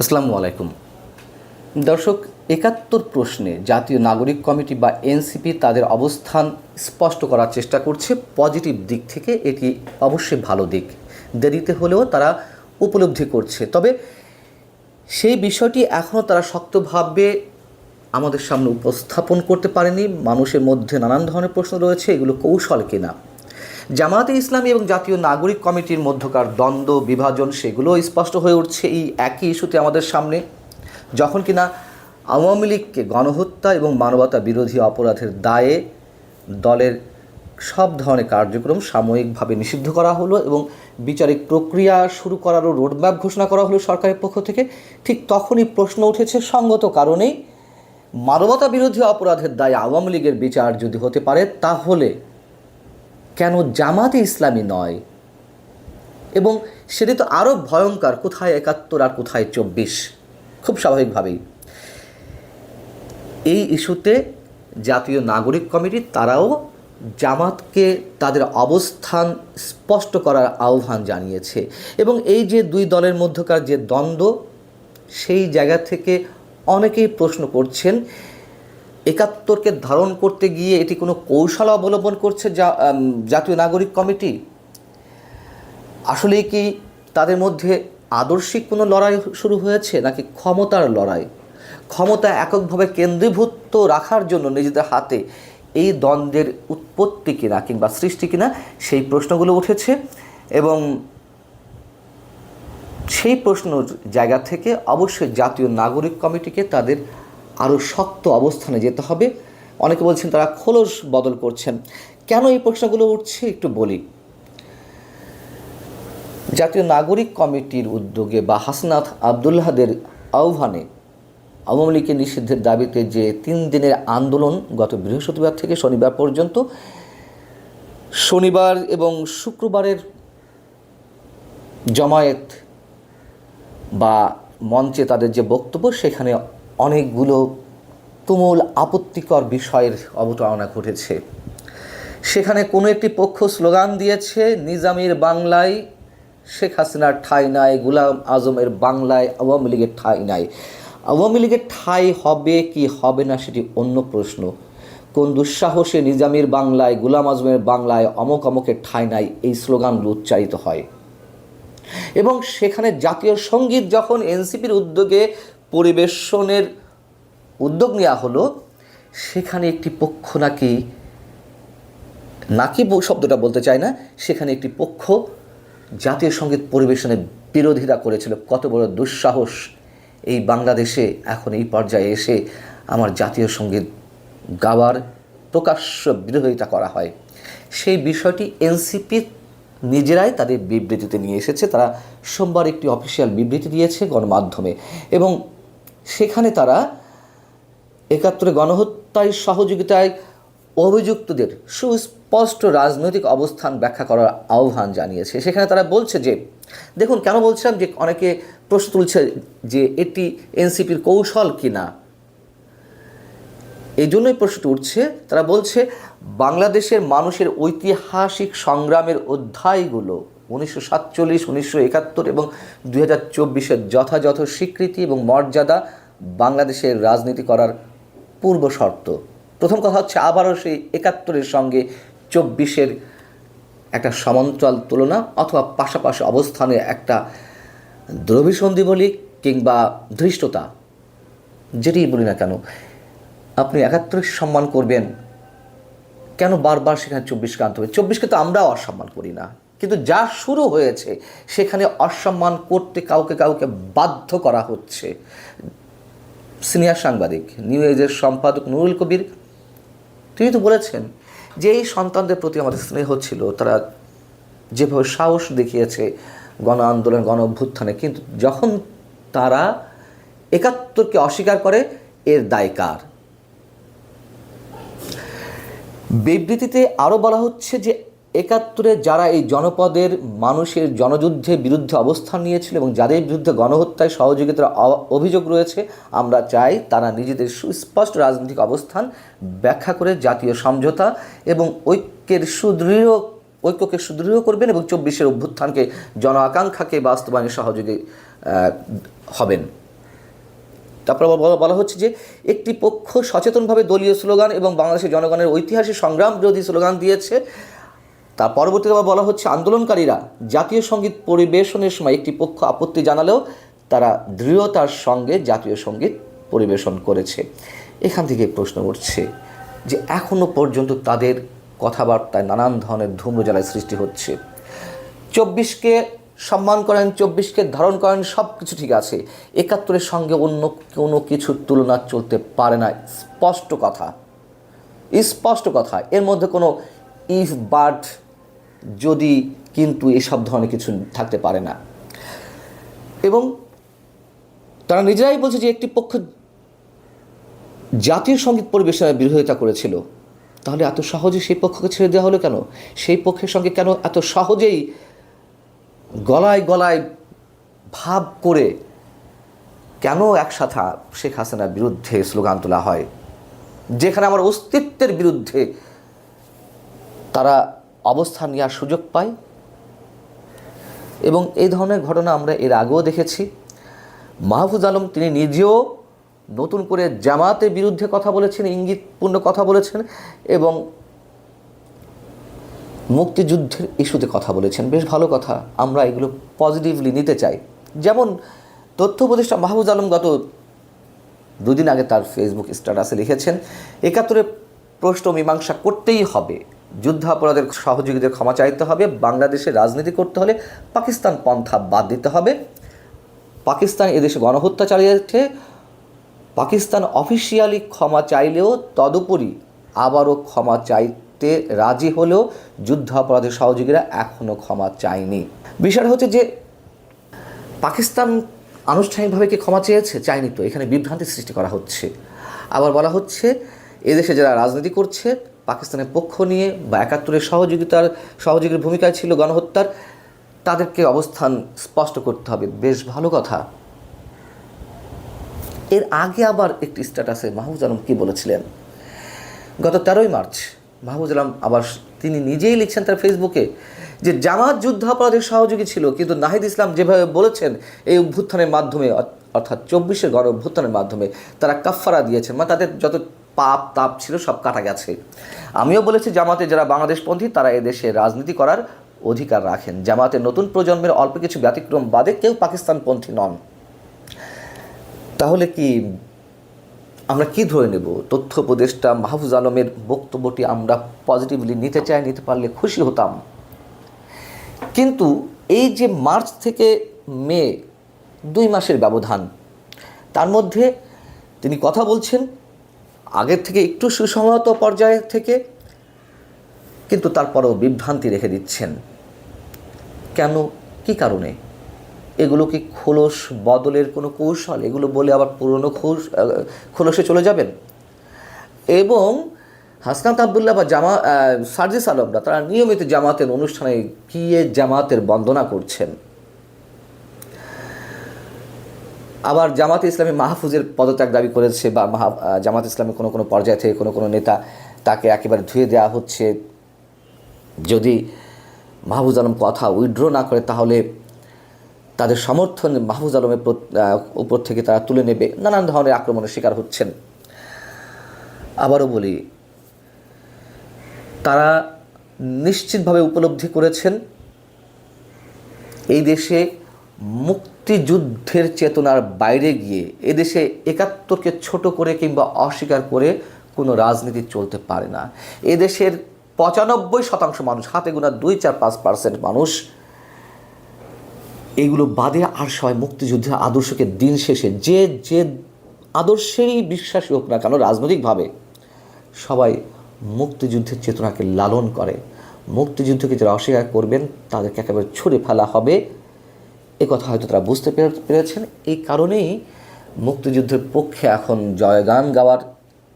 আসসালামু আলাইকুম। দর্শক, একাত্তর প্রশ্নে জাতীয় নাগরিক কমিটি বা এনসিপি তাদের অবস্থান স্পষ্ট করার চেষ্টা করছে। পজিটিভ দিক থেকে এটি অবশ্যই ভালো দিক। দেরিতে হলেও তারা উপলব্ধি করছে। তবে সেই বিষয়টি এখনও তারা শক্তভাবে আমাদের সামনে উপস্থাপন করতে পারেনি। মানুষের মধ্যে নানান ধরনের প্রশ্ন রয়েছে। এগুলো কৌশল কিনা? জামায়াতে ইসলামী এবং জাতীয় নাগরিক কমিটির মধ্যকার দ্বন্দ্ব, বিভাজন সেগুলো স্পষ্ট হয়ে উঠছে এই একই ইস্যুতে আমাদের সামনে। যখন কিনা আওয়ামী লীগকে গণহত্যা এবং মানবতা বিরোধী অপরাধের দায়ে দলের সব ধরনের কার্যক্রম সাময়িকভাবে নিষিদ্ধ করা হলো এবং বিচারিক প্রক্রিয়া শুরু করারও রোডম্যাপ ঘোষণা করা হলো সরকারের পক্ষ থেকে, ঠিক তখনই প্রশ্ন উঠেছে সঙ্গত কারণেই মানবতা বিরোধী অপরাধের দায়ে আওয়ামী লীগের বিচার যদি হতে পারে, তাহলে কেন জামাতে ইসলামী নয়? এবং সেটি তো আরও ভয়ঙ্কর, কোথায় একাত্তর আর কোথায় চব্বিশ? খুব স্বাভাবিকভাবেই। এই ইস্যুতে জাতীয় নাগরিক কমিটি, তারাও জামাতকে তাদের অবস্থান স্পষ্ট করার আহ্বান জানিয়েছে। এবং এই যে দুই দলের মধ্যকার যে দ্বন্দ্ব, সেই জায়গা থেকে অনেকেই প্রশ্ন করছেন একাত্তরকে ধারণ করতে গিয়ে এটি কোনো কৌশল অবলম্বন করছে যা জাতীয় নাগরিক কমিটি? আসলে কি তাদের মধ্যে আদর্শিক কোনো লড়াই শুরু হয়েছে নাকি ক্ষমতার লড়াই? ক্ষমতা এককভাবে কেন্দ্রীভূত রাখার জন্য নিজেদের হাতে এই দ্বন্দ্বের উৎপত্তি কিনা কিংবা সৃষ্টি কিনা সেই প্রশ্নগুলো উঠেছে এবং সেই প্রশ্নর জায়গা থেকে অবশ্যই জাতীয় নাগরিক কমিটিকে তাদের আরও শক্ত অবস্থানে যেতে হবে। অনেকে বলছেন তারা খোলস বদল করছেন। কেন এই প্রশ্নগুলো উঠছে একটু বলি। জাতীয় নাগরিক কমিটির উদ্যোগে বা হাসনাথ আবদুল্লাহদের আহ্বানে আওয়ামী লীগের নিষিদ্ধের দাবিতে যে তিন দিনের আন্দোলন গত বৃহস্পতিবার থেকে শনিবার পর্যন্ত, শনিবার এবং শুক্রবারের জমায়েত বা মঞ্চে তাদের যে বক্তব্য সেখানে অনেকগুলো তুমুল আপত্তিকর বিষয়ের অবতারণা ঘটেছে। সেখানে কোনো একটি পক্ষ স্লোগান দিয়েছে, নিজামের বাংলায় শেখ হাসিনার ঠাঁই নাই, গুলাম আজমের বাংলায় আওয়ামী লীগের ঠাঁই নাই। আওয়ামী লীগের ঠাঁই হবে কি হবে না সেটি অন্য প্রশ্ন। কোন দুঃসাহসে নিজামের বাংলায়, গুলাম আজমের বাংলায় অমক অমকের ঠাঁই নাই, এই স্লোগানগুলো উচ্চারিত হয়। এবং সেখানে জাতীয় সংগীত যখন এনসিপির উদ্যোগে পরিবেশনের উদ্যোগ নেওয়া হলো, সেখানে একটি পক্ষ নাকি নাকি শব্দটা বলতে চায় না, সেখানে একটি পক্ষ জাতীয় সংগীত পরিবেশনের বিরোধিতা করেছিল। কত বড় দুঃসাহস এই বাংলাদেশে এখন এই পর্যায়ে এসে আমার জাতীয় সংগীত গাওয়ার প্রকাশ্য বিরোধিতা করা হয়। সেই বিষয়টি এনসিপি নিজেরাই তাদের বিবৃতিতে নিয়ে এসেছে। তারা সোমবার একটি অফিসিয়াল বিবৃতি দিয়েছে গণমাধ্যমে এবং সেখানে তারা একাত্তরে গণহত্যায় সহযোগিতায় অভিযুক্তদের সুস্পষ্ট রাজনৈতিক অবস্থান ব্যাখ্যা করার আহ্বান জানিয়েছে। সেখানে তারা বলছে যে, দেখুন, কেন বলছিলাম যে অনেকে প্রশ্ন তুলছে যে এটি এনসিপির কৌশল কিনা? এই জন্যই প্রশ্নটি উঠছে। তারা বলছে, বাংলাদেশের মানুষের ঐতিহাসিক সংগ্রামের অধ্যায়গুলো উনিশশো সাতচল্লিশ, উনিশশো একাত্তর এবং দুই হাজার চব্বিশের যথাযথ স্বীকৃতি এবং মর্যাদা বাংলাদেশের রাজনীতি করার পূর্ব শর্ত। প্রথম কথা হচ্ছে আবারও সেই একাত্তরের সঙ্গে চব্বিশের একটা সমান্তরাল তুলনা অথবা পাশাপাশি অবস্থানে একটা দ্রবিসন্ধি বলি কিংবা ধৃষ্টতা, যেটি বলি না কেন, আপনি একাত্তরকে সম্মান করবেন। কেন বারবার সেখানে চব্বিশকে আনতে হবে? চব্বিশকে তো আমরাও অসম্মান করি না। কিন্তু যা শুরু হয়েছে, সেখানে অসম্মান করতে কাউকে কাউকে বাধ্য করা হচ্ছে। সিনিয়র সাংবাদিক, নিউ এজের সম্পাদক নুরুল কবির, তিনি তো বলেছেন যে এই সন্তানদের প্রতি আমাদের স্নেহ ছিল, তারা যেভাবে সাহস দেখিয়েছে গণ আন্দোলন, গণ অভ্যুত্থানে, কিন্তু যখন তারা একাত্তরকে অস্বীকার করে, এর দায় কার? বিবৃতিতে আরও বলা হচ্ছে যে একাত্তরে যারা এই জনপদের মানুষের জনযুদ্ধের বিরুদ্ধে অবস্থান নিয়েছিল এবং যাদের বিরুদ্ধে গণহত্যায় সহযোগিতার অভিযোগ রয়েছে, আমরা চাই তারা নিজেদের সুস্পষ্ট রাজনৈতিক অবস্থান ব্যাখ্যা করে জাতীয় সমঝোতা এবং ঐক্যের সুদৃঢ়, ঐক্যকে সুদৃঢ় করবেন এবং চব্বিশের অভ্যুত্থানকে জন আকাঙ্ক্ষাকে বাস্তবায়নে সহযোগী হবেন। তারপর বলা- হচ্ছে যে, একটি পক্ষ সচেতনভাবে দলীয় স্লোগান এবং বাংলাদেশের জনগণের ঐতিহাসিক সংগ্রাম বিরোধী স্লোগান দিয়েছে। তার পরবর্তীতে আবার বলা হচ্ছে আন্দোলনকারীরা জাতীয় সংগীত পরিবেশনের সময় একটি পক্ষ আপত্তি জানালেও তারা দৃঢ়তার সঙ্গে জাতীয় সংগীত পরিবেশন করেছে। এখান থেকে প্রশ্ন উঠছে যে এখনও পর্যন্ত তাদের কথাবার্তায় নানান ধরনের ধূম্রজ্বালায় সৃষ্টি হচ্ছে। চব্বিশকে সম্মান করেন, চব্বিশকে ধারণ করেন সব কিছু ঠিক আছে। একাত্তরের সঙ্গে অন্য কোনো কিছুর তুলনা চলতে পারে না। স্পষ্ট কথা। স্পষ্ট কথা। এর মধ্যে কোনো ইফ বাট যদি কিন্তু এসব ধরনের কিছু থাকতে পারে না। এবং তারা নিজেরাই বলছে যে একটি পক্ষ জাতীয় সংগীত পরিবেশনার বিরোধিতা করেছিল, তাহলে এত সহজে সেই পক্ষকে ছেড়ে দেওয়া হলো কেন? সেই পক্ষের সঙ্গে কেন এত সহজেই গলায় গলায় ভাব করে কেন একসাথে শেখ হাসিনার বিরুদ্ধে স্লোগান তোলা হয়? যেখানে আমার অস্তিত্বের বিরুদ্ধে তারা অবস্থান নেওয়ার সুযোগ পায় এবং এই ধরনের ঘটনা আমরা এর আগেও দেখেছি। মাহফুজ আলম তিনি নিজেও নতুন করে জামাতের বিরুদ্ধে কথা বলেছেন, ইঙ্গিতপূর্ণ কথা বলেছেন এবং মুক্তিযুদ্ধের ইস্যুতে কথা বলেছেন। বেশ ভালো কথা, আমরা এগুলো পজিটিভলি নিতে চাই। যেমন তথ্য উপদেষ্টা মাহবুজ আলম গত দুদিন আগে তার ফেসবুক স্ট্যাটাসে লিখেছেন একাত্তরে প্রশ্ন মীমাংসা করতেই হবে। যুদ্ধাপরাধের সহযোগীদের ক্ষমা চাইতে হবে, বাংলাদেশে রাজনীতি করতে হলে পাকিস্তান পন্থা বাদ দিতে হবে। পাকিস্তান এদেশে গণহত্যা চালিয়েছে। পাকিস্তান অফিসিয়ালি ক্ষমা চাইলেও তদুপরি আবারও ক্ষমা চাইতে রাজি হলেও যুদ্ধাপরাধের সহযোগীরা এখনও ক্ষমা চায়নি। বিষয়টা হচ্ছে যে পাকিস্তান আনুষ্ঠানিকভাবে কি ক্ষমা চেয়েছে? চায়নি তো। এখানে বিভ্রান্তি সৃষ্টি করা হচ্ছে। আবার বলা হচ্ছে, এদেশে যারা রাজনীতি করছে পাকিস্তানের পক্ষ নিয়ে বা একাত্তরের সহযোগিতার সহযোগীর ভূমিকায় ছিল গণহত্যার, তাদেরকে অবস্থান স্পষ্ট করতে হবে। বেশ ভালো কথা। এর আগে আবার একটি স্ট্যাটাসে মাহফুজ আলম কী বলেছিলেন? গত তেরোই মার্চ মাহফুজ আলম আবার তিনি নিজেই লিখছেন তার ফেসবুকে যে জামাত যুদ্ধাপরাধের সহযোগী ছিল, কিন্তু নাহিদ ইসলাম যেভাবে বলেছেন এই অভ্যুত্থানের মাধ্যমে, অর্থাৎ চব্বিশের গণ অভ্যুত্থানের মাধ্যমে, তারা কাফফারা দিয়েছেন। মানে তাদের যত পাপ, তাপ ছিল, সব কাটা গেছে। আমিও বলেছি, জামাতে যারা বাংলাদেশপন্থী, তারা এদেশে রাজনীতি করার অধিকার রাখেন। জামাতের নতুন প্রজন্মের অল্প কিছু ব্যতিক্রম বাদে কেউ পাকিস্তানপন্থী নন। তাহলে কি আমরা কি ধরে নেব? তথ্য উপদেষ্টা মাহফুজ আলমের বক্তব্যটি আমরা পজিটিভলি নিতে চাই, নিতে পারলে খুশি হতাম। কিন্তু এই যে মার্চ থেকে মে, দুই মাসের ব্যবধান, তার মধ্যে তিনি কথা বলছেন আগের থেকে একটু সুসংহত পর্যায়ে থেকে কিন্তু তারপরেও বিভ্রান্তি রেখে দিচ্ছেন। কেন? কি কারণে? এগুলো কি খোলস বদলের কোনো কৌশল? এগুলো বলে আবার পুরনো আহ, খোলসে চলে যাবেন? এবং হাসনাত আবদুল্লাহ বা জামা সার্জিস আলমরা তারা নিয়মিত জামাতের অনুষ্ঠানে গিয়ে জামাতের বন্দনা করছেন। আবার জামাত ইসলামী মাহফুজের পদত্যাগ দাবি করেছে বা মাহা জামাত ইসলামী কোনো কোনো পর্যায় থেকে কোনো কোনো নেতা তাকে একেবারে ধুয়ে দেওয়া হচ্ছে। যদি মাহফুজ আলম কথা উইথড্র না করে তাহলে তাদের সমর্থন মাহফুজ আলমের উপর থেকে তারা তুলে নেবে। নানান ধরনের আক্রমণের শিকার হচ্ছেন। আবারও বলি, তারা নিশ্চিতভাবে উপলব্ধি করেছেন, এই দেশে মুক্তিযুদ্ধের চেতনার বাইরে গিয়ে এদেশে একাত্তরকে ছোট করে কিংবা অস্বীকার করে কোনো রাজনীতি চলতে পারে না। এদেশের পঁচানব্বই শতাংশ মানুষ, হাতে গোনা দুই চার পাঁচ পার্সেন্ট মানুষ এগুলো বাদে আর সবাই মুক্তিযুদ্ধের আদর্শকে দিন শেষে যে যে আদর্শেরই বিশ্বাসী হোক না কেন, রাজনৈতিকভাবে সবাই মুক্তিযুদ্ধের চেতনাকে লালন করে। মুক্তিযুদ্ধকে যারা অস্বীকার করবেন, তাদেরকে একেবারে ছুড়ে ফেলা হবে। এ কথা হয়তো তারা বুঝতে পেরে- পেরেছেন। এই কারণেই মুক্তিযুদ্ধের পক্ষে এখন জয়গান গাওয়ার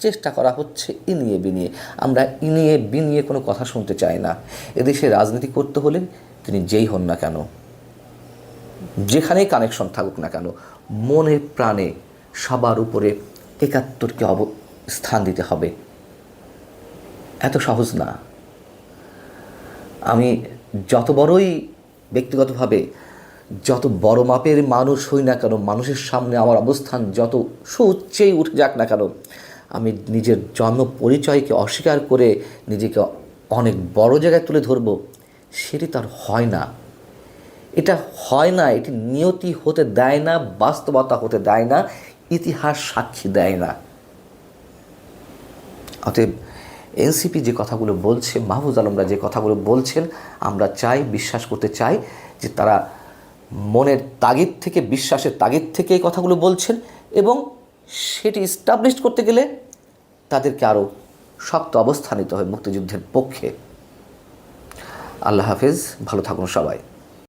চেষ্টা করা হচ্ছে ইনিয়ে বিনিয়ে। আমরা ইনিয়ে বিনিয়ে কোনো কথা শুনতে চাই না। এদেশে রাজনীতি করতে হলে তিনি যেই হন না কেন, যেখানেই কানেকশন থাকুক না কেন মনে প্রাণে সবার উপরে একাত্তরকে অব, স্থান দিতে হবে। এত সহজ না। আমি যত বড়ই ব্যক্তিগতভাবে যত বড় মাপের মানুষ হই না কেন, মানুষের সামনে আমার অবস্থান যত সুউচ্চেই উঠে যাক না কেন, আমি নিজের জন্ম পরিচয়কে অস্বীকার করে নিজেকে অনেক বড় জায়গায় তুলে ধরব, সেটি তার হয় না। এটা হয় না, এটি নিয়তি হতে দেয় না, বাস্তবতা হতে দেয় না, ইতিহাস সাক্ষী দেয় না। অতএব এনসিপি যে কথাগুলো বলছে, মাহফুজ আলমরা যে কথাগুলো বলছেন, আমরা চাই, বিশ্বাস করতে চাই যে তারা মনের তাগিদ থেকে, বিশ্বাসের তাগিদ থেকে এই কথাগুলো বলছেন এবং সেটি স্টাবলিশ করতে গেলে তাদেরকে আরও শক্ত অবস্থানিত নিতে হয় মুক্তিযুদ্ধের পক্ষে। আল্লাহ হাফেজ, ভালো থাকুন সবাই।